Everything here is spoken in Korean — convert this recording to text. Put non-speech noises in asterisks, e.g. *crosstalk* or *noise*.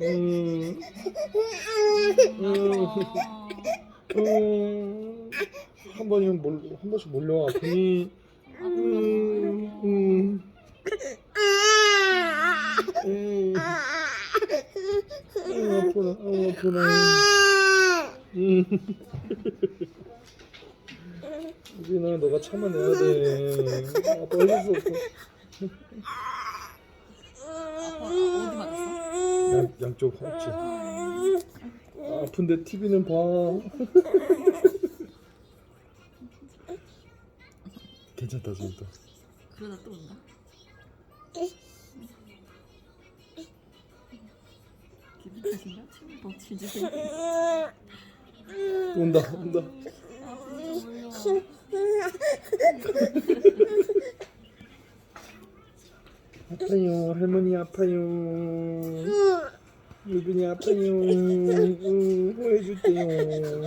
음, 음, 음. 한 번이면 몰, 한 번씩 몰려와 아프니? 음, 음, 음. 아, 아프다, 아, 아프다. 음. 유빈아, 너가 참아내야 돼. 아빠 해줄 수 없어. 양, 양쪽 허벅지. 아, 아픈데 TV는 봐. *laughs* 괜찮다, 진짜. 그러다 또 온다. 기분 탓인가? 침을 더 치지. 온다, 온다. 아 진짜 아파요, 할머니 아파요. 유빈이 아파요. 응, 호해줄게요.